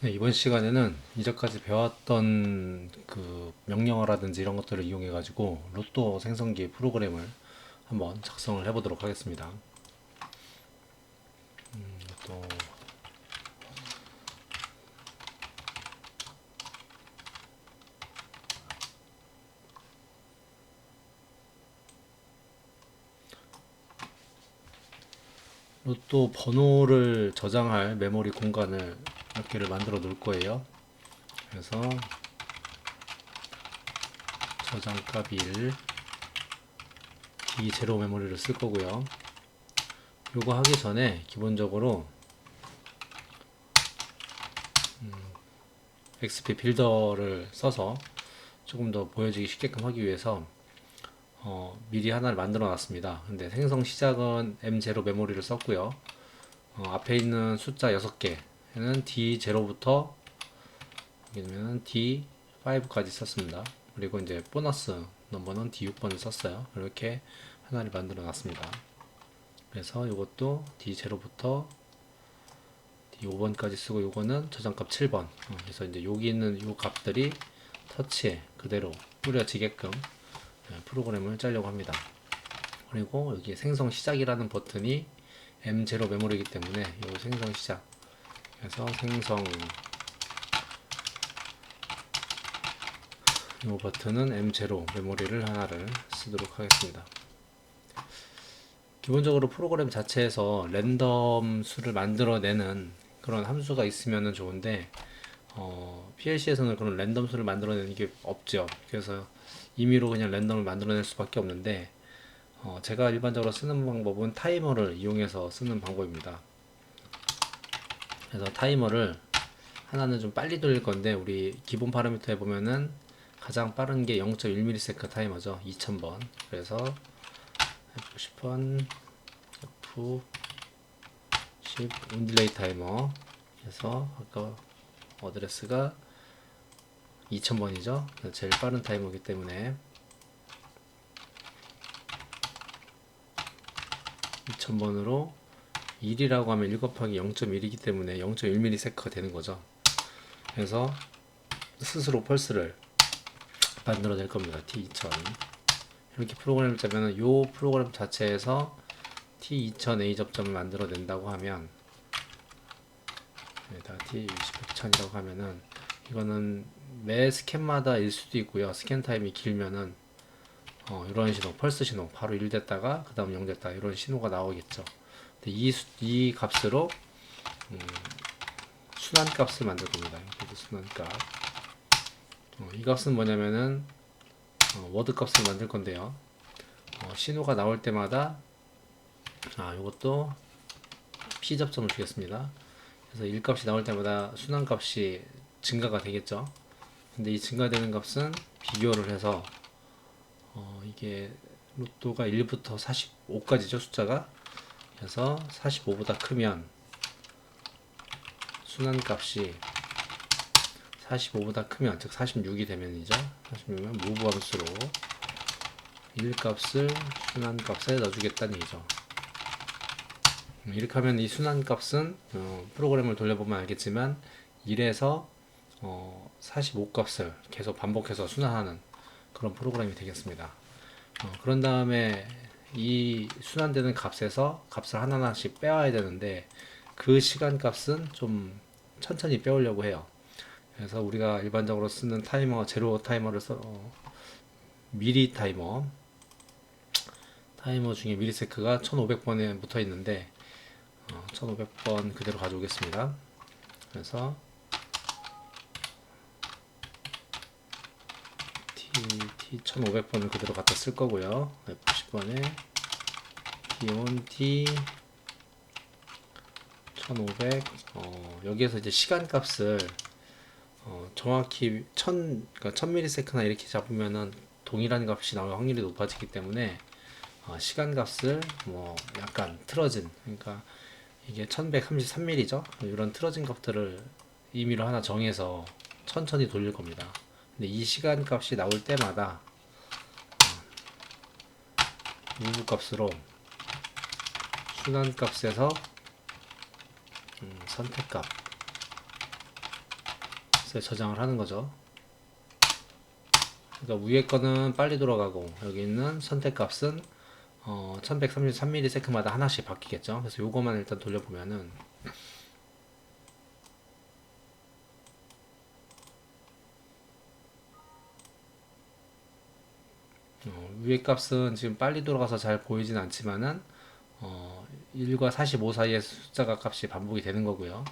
네, 이번 시간에는 이전까지 배웠던 그 명령어라든지 이런 것들을 이용해 가지고 로또 생성기 프로그램을 한번 작성을 해 보도록 하겠습니다. 음, 또 로또 번호를 저장할 메모리 공간을 몇 개를 만들어 놓을 거예요. 그래서 저장값 1 D 제로 메모리를 쓸 거고요. 요거 하기 전에 기본적으로 음, XP 빌더를 써서 조금 더 보여지기 쉽게끔 하기 위해서 어, 미리 하나를 만들어 놨습니다. 근데 생성 시작은 M0 메모리를 썼고요. 어, 앞에 있는 숫자 6개 는 D0부터 여기는 D5까지 썼습니다. 그리고 이제 보너스 넘버는 D6번을 썼어요. 이렇게 하나를 만들어 놨습니다. 그래서 이것도 D0부터 D5번까지 쓰고 요거는 저장값 7번. 어, 그래서 이제 여기 있는 요 값들이 터치에 그대로 뿌려지게끔 네, 프로그램을 짜려고 합니다. 그리고 여기 생성 시작이라는 버튼이 M0 메모리이기 때문에 이 생성 시작 그래서 생성 이 버튼은 M0 메모리를 하나를 쓰도록 하겠습니다. 기본적으로 프로그램 자체에서 랜덤 수를 만들어내는 그런 함수가 있으면 좋은데 어, PLC에서는 그런 랜덤 수를 만들어내는 게 없죠. 그래서 임의로 그냥 랜덤을 만들어낼 수밖에 없는데 어, 제가 일반적으로 쓰는 방법은 타이머를 이용해서 쓰는 방법입니다. 그래서 타이머를 하나는 좀 빨리 돌릴 건데 우리 기본 파라미터에 보면은 가장 빠른 게 0.1ms 타이머죠. 2000번. 그래서 F10번 F10 온딜레이 타이머 그래서 아까 어드레스가 2000번이죠. 제일 빠른 타이머이기 때문에 2000번으로 1이라고 하면 1 곱하기 0.1이기 때문에 0.1ms가 되는 거죠. 그래서 스스로 펄스를 만들어낼 겁니다. T2000 이렇게 프로그램을 짜면은 요 프로그램 자체에서 T2000A 접점을 만들어낸다고 하면 여기다 T20100이라고 하면은 이거는 매 스캔마다 일 수도 있고요. 스캔 타임이 길면은 어, 이런 신호, 펄스 신호, 바로 1 됐다가 그 다음 0 됐다 이런 신호가 나오겠죠. 근데 이, 수, 이 값으로 음, 순환 값을 만들 겁니다. 여기도 순환 값. 어, 이 값은 뭐냐면은 어, 워드 값을 만들 건데요. 어, 신호가 나올 때마다 아 이것도 p 접점을 주겠습니다. 그래서 1 값이 나올 때마다 순환 값이 증가가 되겠죠. 근데 이 증가되는 값은 비교를 해서 어, 이게 로또가 1부터 45까지죠 숫자가 그래서 45보다 크면 순환 값이 45보다 크면 즉 46이 되면이죠 46면 무브 함수로 1값을 순환 값에 넣어주겠다는 얘기죠 음, 이렇게 하면 이 순환 값은 어, 프로그램을 돌려보면 알겠지만 1에서 어, 45값을 계속 반복해서 순환하는 그런 프로그램이 되겠습니다. 어, 그런 다음에 이 순환되는 값에서 값을 하나하나씩 빼와야 되는데 그 시간 값은 좀 천천히 빼오려고 해요. 그래서 우리가 일반적으로 쓰는 타이머 제로 타이머를 써 어, 미리 타이머 타이머 중에 미리세크가 1500번에 붙어 있는데 어, 1500번 그대로 가져오겠습니다. 그래서 T 1500번을 그대로 갖다 쓸 거고요. F10번에 T1 T 1500 어, 여기에서 이제 시간 값을 어, 정확히 1000 그러니까 1000ms나 이렇게 잡으면은 동일한 값이 나올 확률이 높아지기 때문에 어, 시간 값을 뭐 약간 틀어진 그러니까 이게 1133mm죠. 이런 틀어진 값들을 임의로 하나 정해서 천천히 돌릴 겁니다. 근데 이 시간 값이 나올 때마다 무브 값으로 순환 값에서 음, 선택값 값에 저장을 하는 거죠. 그러니까 위에 거는 빨리 돌아가고 여기 있는 선택값은 어, 1133ms마다 하나씩 바뀌겠죠. 그래서 요거만 일단 돌려보면은 어, 위에 값은 지금 빨리 돌아가서 잘 보이진 않지만은 어, 1과 45 사이의 숫자가 값이 반복이 되는 거고요.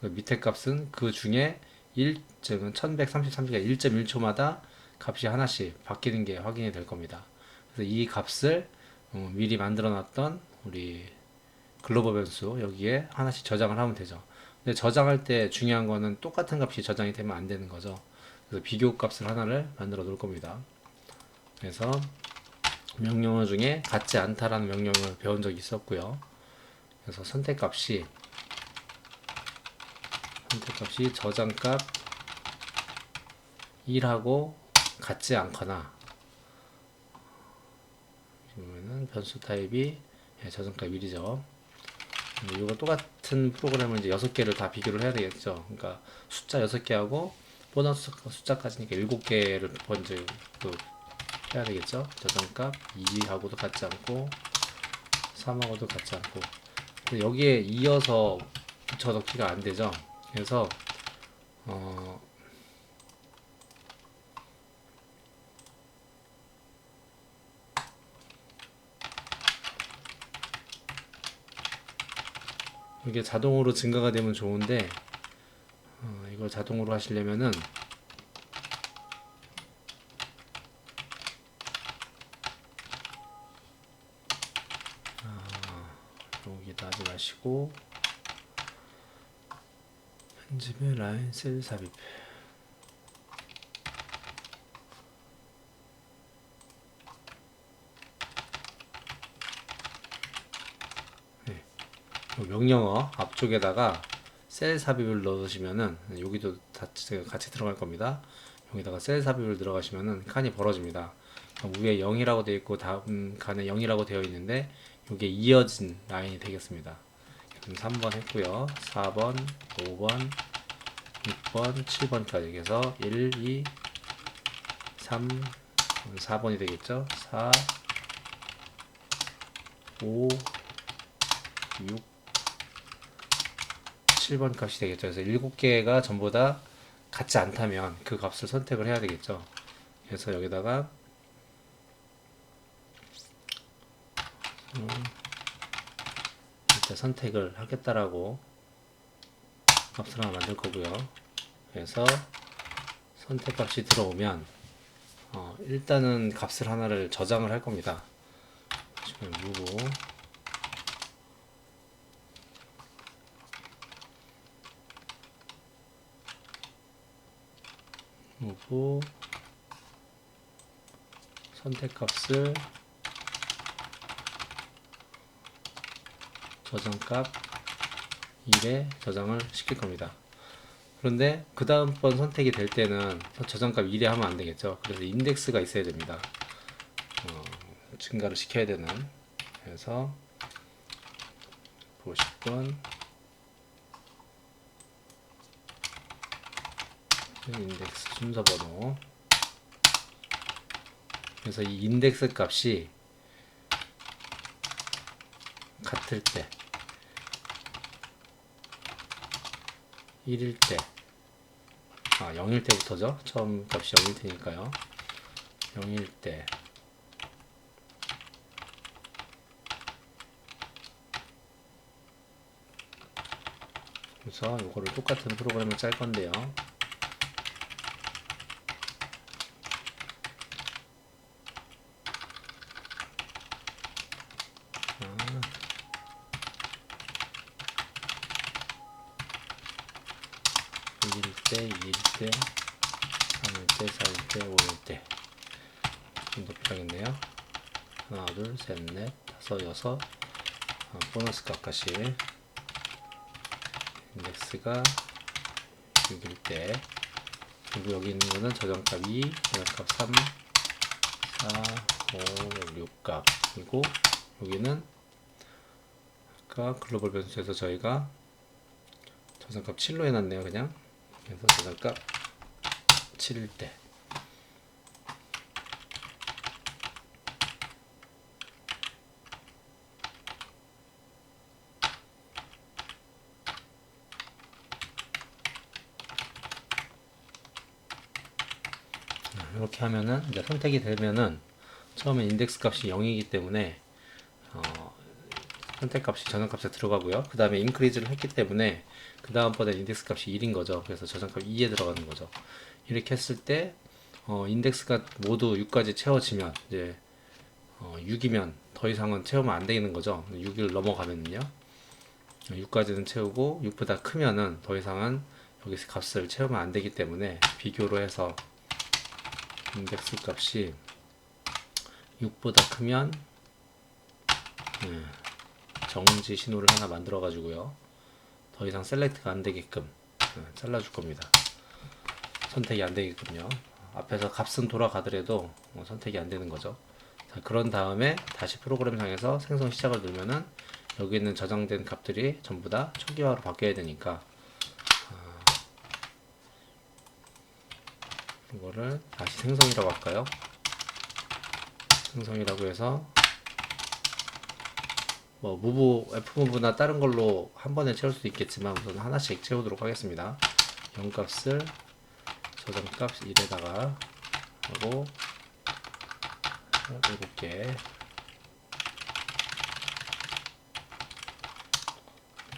그 밑에 값은 그 중에 1, 즉 1133개가 1.1초마다 값이 하나씩 바뀌는 게 확인이 될 겁니다. 그래서 이 값을 어, 미리 만들어 놨던 우리 글로벌 변수 여기에 하나씩 저장을 하면 되죠. 근데 저장할 때 중요한 거는 똑같은 값이 저장이 되면 안 되는 거죠. 그래서 비교 값을 하나를 만들어 놓을 겁니다. 그래서 명령어 중에 같지 않다라는 명령을 배운 적이 있었고요. 그래서 선택값이 선택값이 저장값 1하고 같지 않거나 그러면은 변수 타입이 예, 저장값 1이죠. 이거 똑같은 프로그램을 이제 6개를 다 비교를 해야 되겠죠. 그러니까 숫자 6개하고 보너스 숫자까지니까 7개를 먼저 그 해야 되겠죠. 저장값 2하고도 같지 않고 3하고도 같지 않고 여기에 이어서 넣기가 안 되죠. 그래서 어 이게 자동으로 증가가 되면 좋은데 어, 이걸 자동으로 하시려면은 하지 마시고 편집의 라인 셀 삽입 네. 요 명령어 앞쪽에다가 셀 삽입을 넣으시면은 여기도 다 같이 들어갈 겁니다. 여기다가 셀 삽입을 들어가시면은 칸이 벌어집니다. 위에 0이라고 되어 있고 다음 칸에 0이라고 되어 있는데 이게 이어진 라인이 되겠습니다. 그럼 3번 했고요. 4번, 5번, 6번, 7번까지 그래서 1, 2, 3, 4번이 되겠죠. 4, 5, 6, 7번 값이 되겠죠. 그래서 7개가 전부 다 같지 않다면 그 값을 선택을 해야 되겠죠. 그래서 여기다가 일단 선택을 하겠다라고 값을 하나 만들 거고요. 그래서 선택값이 들어오면 어, 일단은 값을 하나를 저장을 할 겁니다. 지금 누구 누구 선택값을 저장값 1에 저장을 시킬 겁니다. 그런데 그 다음번 선택이 될 때는 저장값 1에 하면 안 되겠죠. 그래서 인덱스가 있어야 됩니다. 어, 증가를 시켜야 되는. 그래서 보실 건 인덱스 순서 번호. 그래서 이 인덱스 값이 같을 때 1일 때, 아, 0일 때부터죠. 처음 값이 0일 테니까요. 0일 때, 그래서 이거를 똑같은 프로그램을 짤 건데요. 아, 1일 때, 2일 때, 3일 때, 4일 때, 5일 때. 좀 더 필요하겠네요. 하나, 둘, 셋, 여섯. 아, 보너스 값까지. 인덱스가 6일 때. 그리고 여기 있는 거는 저장값 2, 저장값 3, 4, 5, 6 값. 그리고 여기는 아까 글로벌 변수에서 저희가 저장값 7로 해놨네요, 그냥. 그래서 저장값 7일 때 이렇게 하면은 이제 선택이 되면은 처음에 인덱스 값이 0이기 때문에 어, 선택 값이 저장 값에 들어가고요. 그 다음에 인크리즈를 했기 때문에 그 다음번에 인덱스 값이 1인 거죠. 그래서 저장 값 2에 들어가는 거죠. 이렇게 했을 때 어, 인덱스가 모두 6까지 채워지면 이제 어, 6이면 더 이상은 채우면 안 되는 거죠. 6을 넘어가면은요. 6까지는 채우고 6보다 크면은 더 이상은 여기서 값을 채우면 안 되기 때문에 비교로 해서 인덱스 값이 6보다 크면 예, 정지 신호를 하나 만들어 가지고요. 더 이상 셀렉트가 안 되게끔 예, 잘라 줄 겁니다. 선택이 안 되게끔요. 앞에서 값은 돌아가더라도 어, 선택이 안 되는 거죠. 자, 그런 다음에 다시 프로그램상에서 생성 시작을 누르면은 여기 있는 저장된 값들이 전부 다 초기화로 바뀌어야 되니까 이거를 다시 생성이라고 할까요? 생성이라고 해서 뭐 무브 F무브나 다른 걸로 한 번에 채울 수도 있겠지만 우선 하나씩 채우도록 하겠습니다. 0 값을 저장값 1에다가 하고 7개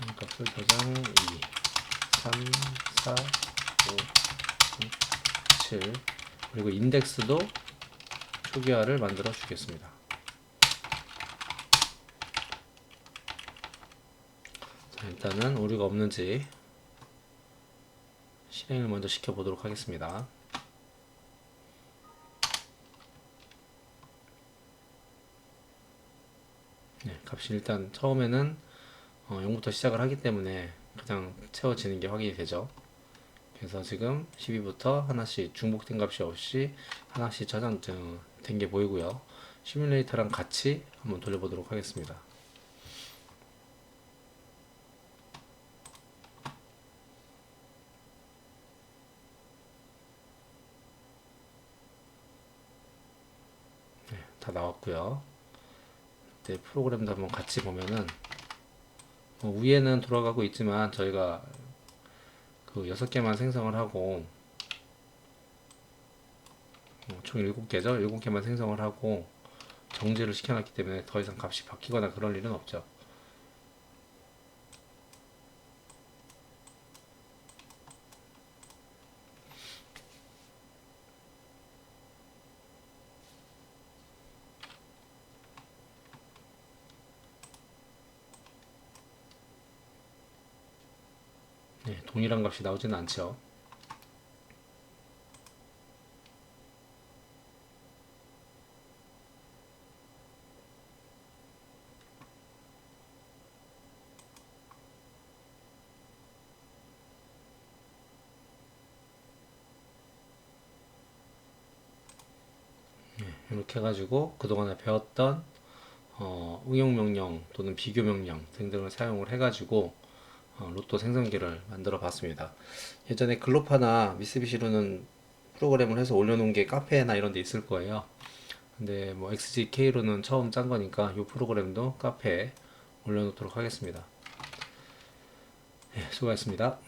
0 값을 저장 2 3 4 5 6 7 그리고 인덱스도 초기화를 만들어 주겠습니다. 자, 일단은 오류가 없는지 실행을 먼저 시켜 보도록 하겠습니다. 네, 값이 일단 처음에는 어, 0부터 시작을 하기 때문에 그냥 채워지는 게 확인이 되죠. 그래서 지금 12부터 하나씩 중복된 값이 없이 하나씩 저장된 게 보이고요. 시뮬레이터랑 같이 한번 돌려보도록 하겠습니다. 네, 다 나왔고요. 네, 프로그램도 한번 같이 보면은 어, 위에는 돌아가고 있지만 저희가 그 여섯 개만 생성을 하고 어, 총 일곱 개죠. 일곱 개만 생성을 하고 정지를 시켜놨기 때문에 더 이상 값이 바뀌거나 그럴 일은 없죠. 네, 동일한 값이 나오지는 않죠. 네, 이렇게 해가지고 그동안에 배웠던 어, 응용 명령 또는 비교 명령 등등을 사용을 해가지고 어, 로또 생성기를 만들어 봤습니다. 예전에 글로파나 미쓰비시로는 프로그램을 해서 올려놓은 게 카페나 이런 데 있을 거예요. 근데 뭐 XGK로는 처음 짠 거니까 이 프로그램도 카페에 올려놓도록 하겠습니다. 네, 수고하셨습니다.